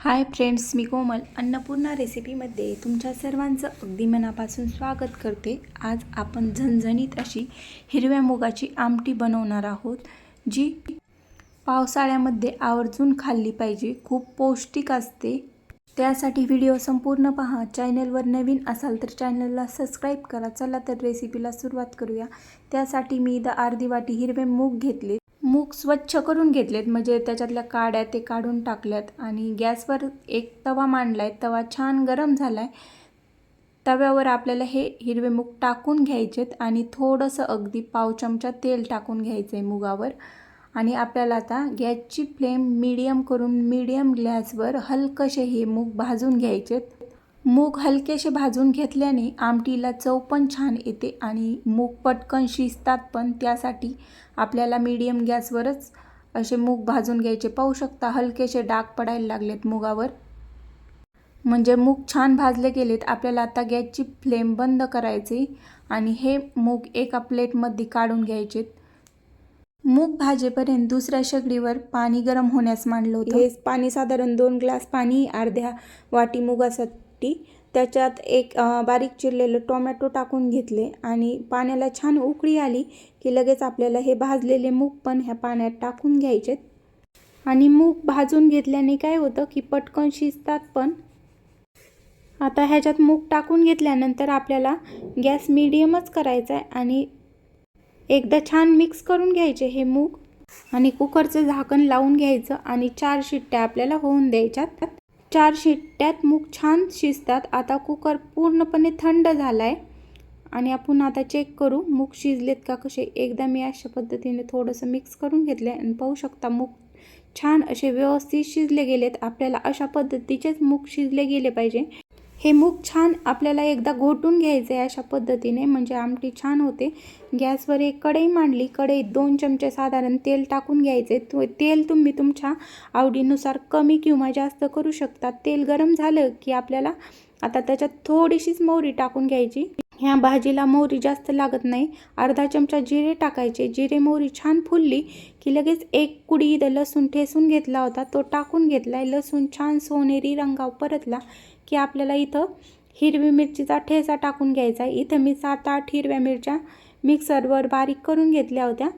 Hi friends मी कोमल. अन्नपूर्णा रेसिपीमध्ये तुमच्या सर्वांचं अगदी मनापासून स्वागत करते. आज आपण झणझणीत अशी हिरव्या मुगाची आमटी बनवणार आहोत जी पावसाळ्यामध्ये आवर्जून खाल्ली पाहिजे. खूप पौष्टिक असते. त्यासाठी व्हिडिओ संपूर्ण पहा. चॅनलवर नवीन असाल तर चॅनलला सबस्क्राईब करा. चला तर रेसिपीला सुरुवात करूया. त्यासाठी मी इथं अर्धी वाटी हिरवे मूग घेतले मूग स्वच्छ करून घेतलेत. म्हणजे त्याच्यातल्या काड्या ते काढून टाकल्यात आणि गॅसवर एक तवा मांडला आहे तवा छान गरम झाला आहे तव्यावर आपल्याला हे हिरवे मूग टाकून घ्यायचेत आणि थोडंसं अगदी पाव चमचा तेल टाकून घ्यायचं आहे मुगावर. आणि आपल्याला आता गॅसची फ्लेम मीडियम करून मीडियम गॅसवर हलकसे हे मूग भाजून घ्यायचेत. मूग हलकेसे भाजून घेतल्याने आमटीला चव पण छान येते आणि मूग पटकन शिजतात पण त्यासाठी आपल्याला मीडियम गॅसवरच असे मूग भाजून घ्यायचे. पाहू शकता हलकेसे डाग पडायला लागलेत मुगावर. म्हणजे मूग छान भाजले गेलेत. आपल्याला आता गॅसची फ्लेम बंद करायची आणि हे मूग एका प्लेटमध्ये काढून घ्यायचेत. मूग भाजेपर्यंत दुसऱ्या शेगडीवर पाणी गरम होण्यास मांडलं होतं. हे पाणी साधारण दोन ग्लास पाणी अर्ध्या वाटी मुगासाठी त्याच्यात एक बारीक चिरलेलं टोमॅटो टाकून घेतले आणि पाण्याला छान उकळी आली की लगेच आपल्याला हे भाजलेले मूग पण ह्या पाण्यात टाकून घ्यायचेत. आणि मूग भाजून घेतल्याने काय होतं की पटकन शिजतात पण. आता ह्याच्यात मूग टाकून घेतल्यानंतर आपल्याला गॅस मिडियमच करायचा आहे आणि एकदा छान मिक्स करून घ्यायचे हे मूग. आणि कुकरचं झाकण लावून घ्यायचं आणि चार शिट्ट्या आपल्याला होऊन द्यायच्यात. चार शिट्ट्यात मूग छान शिजतात. आता कुकर पूर्णपणे थंड झाला आहे आणि आपण आता चेक करू मूग शिजलेत का कसे? एकदा मी अशा पद्धतीने थोडंसं मिक्स करून घेतलं आणि पाहू शकता मूग छान असे व्यवस्थित शिजले गेलेत. आपल्याला अशा पद्धतीचेच मूग शिजले गेले पाहिजे. हे मूग छान आपल्याला एकदा घोटून घ्यायचे आहे अशा पद्धतीने म्हणजे आमटी छान होते. गॅसवर एक कढई मांडली. कढईत दोन चमचे साधारण तेल टाकून घ्यायचे. तेल तुम्ही तुमच्या आवडीनुसार कमी किंवा जास्त करू शकता. तेल गरम झालं की आपल्याला आता त्याच्यात थोडीशीच मोहरी टाकून घ्यायची. ह्या भाजीला मोहरी जास्त लागत नाही. अर्धा चमचा जिरे टाकायचे. जिरे मोहरी छान फुलली की लगेच एक कुडी इथं लसूण ठेसून घेतला होता. तो टाकून घेतला आहे लसूण छान सोनेरी रंगाव परतला. की आपल्याला इथं हिरवी मिरचीचा ठेचा टाकून घ्यायचा आहे. इथं मी सात आठ हिरव्या मिरच्या मिक्सरवर बारीक करून घेतल्या होत्या.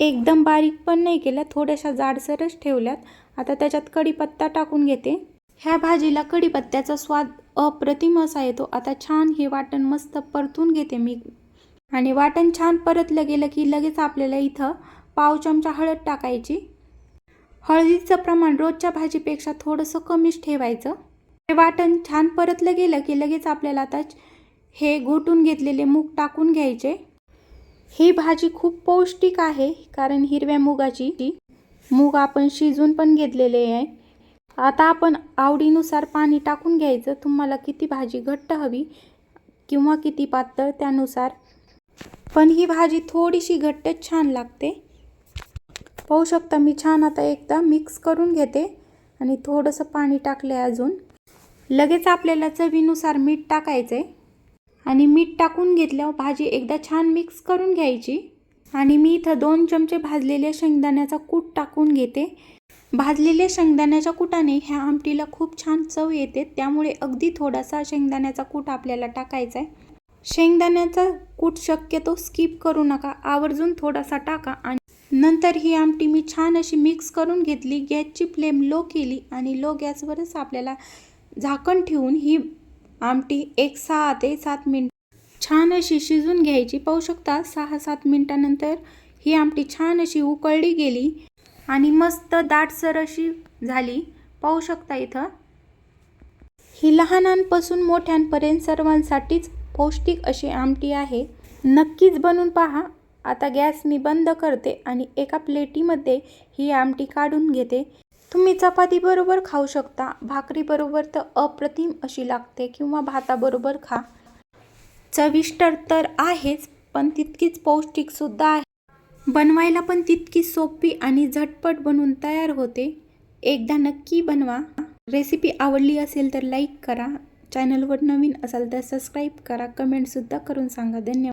एकदम बारीक पण नाही केल्या थोड्याशा जाडसरच ठेवल्यात. आता त्याच्यात कढीपत्ता टाकून घेते. ह्या भाजीला कढीपत्त्याचा स्वाद अप्रतिम असा येतो. आता छान हे वाटण मस्त परतून घेते मी. आणि वाटण छान परतलं गेलं की लगेच आपल्याला इथं पाव चमचा हळद टाकायची. हळदीचं प्रमाण रोजच्या भाजीपेक्षा थोडंसं कमीच ठेवायचं. हे वाटण छान परतलं गेलं की लगेच आपल्याला आता हे घोटून घेतलेले मूग टाकून घ्यायचे. ही भाजी खूप पौष्टिक आहे कारण हिरव्या मुगाची. मूग आपण शिजून पण घेतलेले आहे. आता आपण आवडीनुसार पाणी टाकून घ्यायचं. तुम्हाला किती भाजी घट्ट हवी किंवा किती पातळ त्यानुसार. पण ही भाजी थोडीशी घट्टच छान लागते. पाहू शकता मी छान आता एकदा मिक्स करून घेते आणि थोडंसं पाणी टाकलं आहे अजून. लगेच आपल्याला चवीनुसार मीठ टाकायचं आहे आणि मीठ टाकून घेतल्यावर भाजी एकदा छान मिक्स करून घ्यायची. आणि मी इथं दोन चमचे भाजलेल्या शेंगदाण्याचा कूट टाकून घेते. भाजलेल्या शेंगदाण्याच्या कुटाने ह्या आमटीला खूप छान चव येते. त्यामुळे अगदी थोडासा शेंगदाण्याचा कूट आपल्याला टाकायचा आहे शेंगदाण्याचा कूट शक्यतो स्किप करू नका. आवर्जून थोडासा टाका आणि नंतर ही आमटी मी छान अशी मिक्स करून घेतली. गॅसची फ्लेम लो केली आणि लो गॅसवरच आपल्याला झाकण ठेवून ही आमटी एक सहा ते सात मिनिट छान अशी शिजून घ्यायची. पाहू शकता सहा सात मिनिटानंतर ही आमटी छान अशी उकळली गेली आणि मस्त दाटसर अशी झाली. पाहू शकता इथं. ही लहानांपासून मोठ्यांपर्यंत सर्वांसाठीच पौष्टिक अशी आमटी आहे. नक्कीच बनवून पहा. आता गॅस मी बंद करते आणि एका प्लेटीमध्ये ही आमटी काढून घेते. तुम्ही चपातीबरोबर खाऊ शकता भाकरीबरोबर तर अप्रतिम अशी लागते किंवा भाताबरोबर खा. चविष्ट तर आहेच पण तितकीच पौष्टिकसुद्धा आहे. बनवायला पण तितकी सोपी आणि झटपट बनवून तयार होते. एकदा नक्की बनवा. रेसिपी आवडली असेल तर लाईक करा. चॅनलवर नवीन असाल तर सबस्क्राईब करा. कमेंटसुद्धा करून सांगा. धन्यवाद.